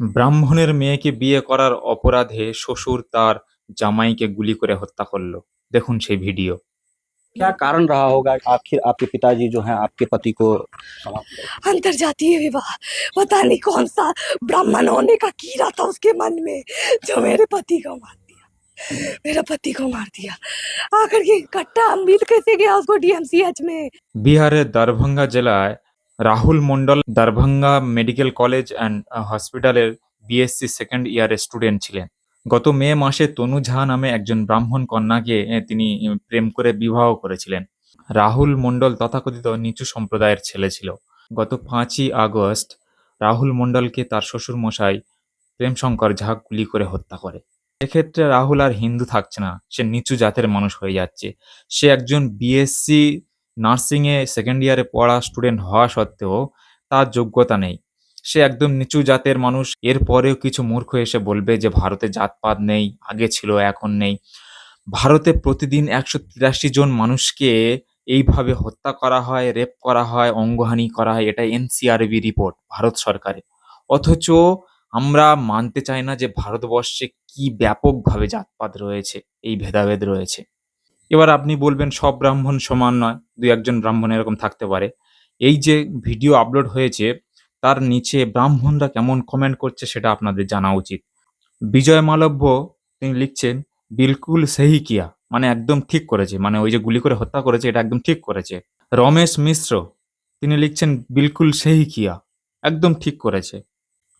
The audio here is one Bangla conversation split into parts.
ব্রাহ্মণের মেয়েকে বিয়ে করার অপরাধে শ্বশুর তার জামাইকে গুলি করে হত্যা করল দেখুন সেই ভিডিও क्या कारण रहा होगा आखिर आपके पिताजी जो हैं आपके पति को अंतरजातीय विवाह पता नहीं कौन सा ब्राह्मण होने का कीड़ा था उसके मन में जो मेरे पति को मार दिया मेरा पति को मार दिया आखिर ये कट्टा अम्बिल कैसे गया उसको डीएमसीएच में বিহারের দারভাঙ্গা জেলায় Rahul Mondal Darbhanga medical college and হসপিটালের বিএসসি সেকেন্ড ইয়ারের স্টুডেন্ট ছিলেন। গত মে মাসে তনু ঝা নামে একজন ব্রাহ্মণ কন্যাকে তিনি প্রেম করে বিবাহ করেছিলেন। রাহুল মন্ডল তথাকথিত নিচু সম্প্রদায়ের ছেলে ছিল। গত পাঁচই আগস্ট রাহুল মন্ডলকে তার শ্বশুর মশাই প্রেমশঙ্কর ঝা গুলি করে হত্যা করে। এক্ষেত্রে রাহুল আর হিন্দু থাকছে না। সে নিচু জাতের মানুষ হয়ে যাচ্ছে। সে একজন বিএসসি নার্সিংয়ে সেকেন্ড ইয়ারে পড়া স্টুডেন্ট হওয়া সত্ত্বেও তার যোগ্যতা নেই। সে একদম নিচু জাতের মানুষ। এরপরেও কিছু মূর্খ এসে বলবে যে, ভারতে জাতপাত নেই, আগে ছিল, এখন নেই। ভারতে প্রতিদিন একশো তিরাশি জন মানুষকে এইভাবে হত্যা করা হয় রেপ করা হয়, অঙ্গহানি করা হয় এটা এনসিআরবি রিপোর্ট ভারত সরকারের। অথচ আমরা মানতে চাই না যে, ভারতবর্ষে কি ব্যাপকভাবে জাতপাত রয়েছে, এই ভেদাভেদ রয়েছে। এবার আপনি বলবেন সব ব্রাহ্মণ সমান নয়, দু একজন ব্রাহ্মণ এরকম থাকতে পারে। এই যে ভিডিও আপলোড হয়েছে, তার নিচে ব্রাহ্মণরা কেমন কমেন্ট করছে সেটা আপনাদের জানা উচিত। বিজয় মালব্য তিনি লিখছেন, বিলকুল সেহি কিয়া। মানে একদম ঠিক করেছে মানে ওই যে গুলি করে হত্যা করেছে, এটা একদম ঠিক করেছে। রমেশ মিশ্র, তিনি লিখছেন, বিলকুল সেহি কিয়া। একদম ঠিক করেছে।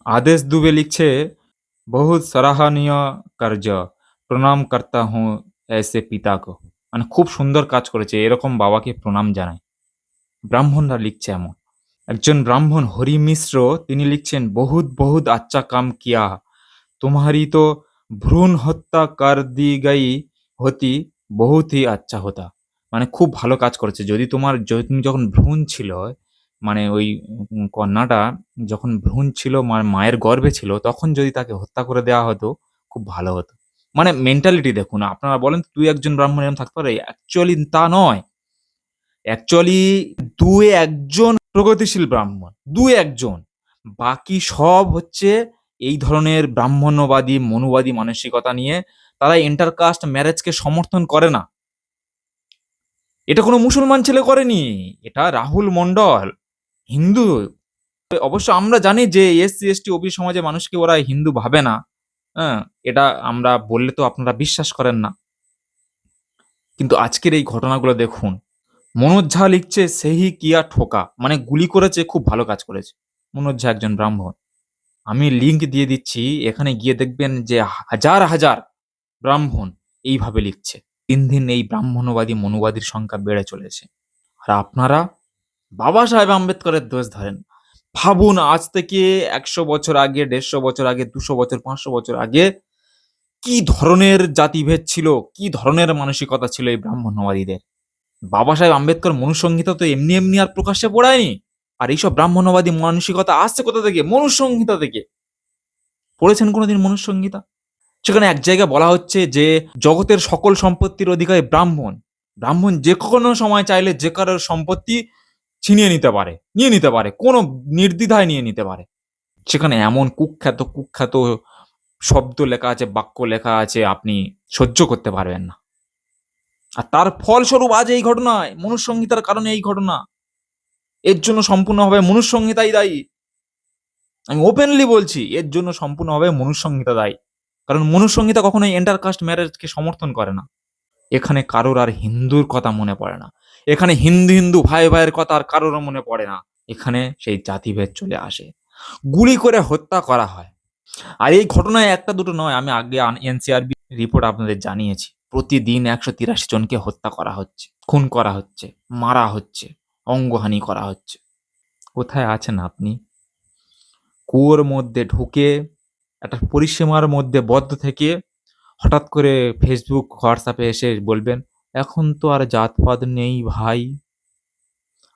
আদেশ দুবে লিখছে, বহুত সরাহনীয় কার্য, প্রণাম করতা হুঁ, এসে পিতা কো। মানে খুব সুন্দর কাজ করেছে, এরকম বাবাকে প্রণাম জানায়। ব্রাহ্মণরা লিখছে এমন। একজন ব্রাহ্মণ হরি মিশ্র তিনি লিখছেন, বহুত বহুত আচ্ছা কাম কিয়া তোমারি তো ভ্রূণ হত্যা কর দি গাই হতি বহুতই আচ্ছা হতা। মানে খুব ভালো কাজ করেছে। যদি তোমার তুমি যখন ভ্রূণ ছিল মানে ওই কন্যাটা যখন ভ্রূণ ছিল মায়ের গর্ভে ছিল, তখন যদি তাকে হত্যা করে দেওয়া হতো, খুব ভালো হতো। মানে মেন্টালিটি দেখুন, আপনারা বলেন দুই একজন ব্রাহ্মণ এরকম থাকতে পারে অ্যাকচুয়ালি তা নয়। অ্যাকচুয়ালি দু একজন প্রগতিশীল ব্রাহ্মণ দু একজন। বাকি সব হচ্ছে এই ধরনের ব্রাহ্মণ্যবাদী, মনুবাদী মানসিকতা নিয়ে তারা ইন্টারকাস্ট ম্যারেজকে সমর্থন করে না। এটা কোনো মুসলমান ছেলে করেনি, এটা রাহুল মন্ডল হিন্দু। অবশ্য আমরা জানি যে এসসি, এসটি ওবি সমাজে মানুষকে ওরা হিন্দু ভাবে না। হ্যাঁ এটা আমরা বললে তো আপনারা বিশ্বাস করেন না। কিন্তু আজকের এই ঘটনাগুলো দেখুন, মনোজ ঝা লিখছে, সেহি কিয়া ঠোকা। মানে গুলি করেছে, খুব ভালো কাজ করেছে, মনোজ ঝা একজন ব্রাহ্মণ। আমি লিঙ্ক দিয়ে দিচ্ছি, এখানে গিয়ে দেখবেন যে হাজার হাজার ব্রাহ্মণ এইভাবে লিখছে। দিন দিন এই ব্রাহ্মণবাদী মনুবাদীর সংখ্যা বেড়ে চলেছে। আর আপনারা বাবা সাহেব আম্বেদকরের দোষ ধরেন ভাবুন, আজ থেকে একশো বছর আগে, দেড়শো বছর আগে, দুশো বছর, পাঁচশো বছর আগে কি ধরনের জাতিভেদ ছিল? কি ধরনের মানসিকতা ছিল এই ব্রাহ্মণ্যবাদীদের বাবা সাহেব আম্বেদকর মনুসংহিতা তো এমনি এমনি আর প্রকাশ্যে পড়ায়নি। আর এইসব ব্রাহ্মণ্যবাদী মানসিকতা আসছে কোথা থেকে? মনুসংহিতা থেকে। পড়েছেন কোনোদিন মনুসংহিতা? সেখানে এক জায়গায় বলা হচ্ছে যে, জগতের সকল সম্পত্তির অধিকারী ব্রাহ্মণ। ব্রাহ্মণ যে কোনো সময় চাইলে যে কারোর সম্পত্তি ছিনিয়ে নিতে পারে, নিয়ে নিতে পারে, কোনো নির্দ্বিধায় নিয়ে নিতে পারে। সেখানে এমন কুখ্যাত কুখ্যাত শব্দ লেখা আছে, বাক্য লেখা আছে, আপনি সহ্য করতে পারবেন না। আর তার ফলস্বরূপ আজ এই ঘটনায় মনুসংহিতার কারণে এই ঘটনা। এর জন্য সম্পূর্ণভাবে মনুসংহিতাই দায়ী। আমি ওপেনলি বলছি, এর জন্য সম্পূর্ণভাবে মনুসংহিতা দায়ী। কারণ মনুসংহিতা কখনোই ইন্টারকাস্ট ম্যারেজকে সমর্থন করে না। এখানে কারোর আর হিন্দুর কথা মনে পড়ে না। এখানে হিন্দু হিন্দু ভাই ভাইয়ের কথা আর কারোর মনে পড়ে না। এখানে সেই জাতিভেদ চলে আসে। গুলি করে হত্যা করা হয়। আর এই ঘটনায় একটা দুটো নয়, আমি আগে এনসিআরবি রিপোর্ট আপনাদের জানিয়েছি। প্রতিদিন একশো তিরাশি জনকে হত্যা করা হচ্ছে, খুন করা হচ্ছে, মারা হচ্ছে, অঙ্গহানি করা হচ্ছে। কোথায় আছেন আপনি? কুয়োর মধ্যে ঢুকে, একটা পরিসীমার মধ্যে বদ্ধ থেকে হঠাৎ করে ফেসবুক হোয়াটসঅ্যাপে এসে বলবেন, এখন তো আর জাতপাত নেই ভাই।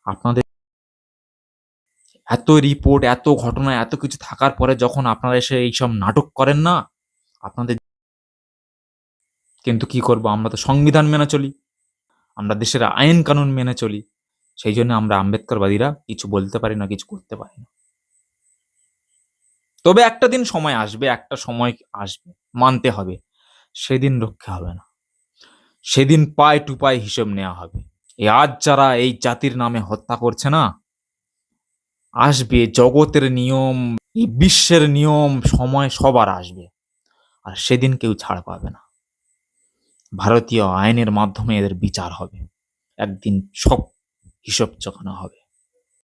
আপনাদের এত রিপোর্ট এত ঘটনা, এত কিছু থাকার পরে যখন আপনারা এসে এইসব নাটক করেন না, আপনাদের কিন্তু কি করব? আমরা তো সংবিধান মেনে চলি। আমরা দেশের আইন কানুন মেনে চলি। সেই জন্য আমরা আম্বেদকরবাদীরা কিছু বলতে পারি না, কিছু করতে পারি না। তবে একটা দিন সময় আসবে, একটা সময় আসবে, মানতে হবে। সেদিন রক্ষা হবে না। সেদিন পায় টু পায় হিসেব নেওয়া হবে। এই আজ যারা এই জাতির নামে হত্যা করছে না, আসবে জগতের নিয়ম বিশ্বের নিয়ম, সময় সবার আসবে। আর সেদিন কেউ ছাড় পাবে না। ভারতীয় আইনের মাধ্যমে এদের বিচার হবে। একদিন সব হিসেব চোখানো হবে।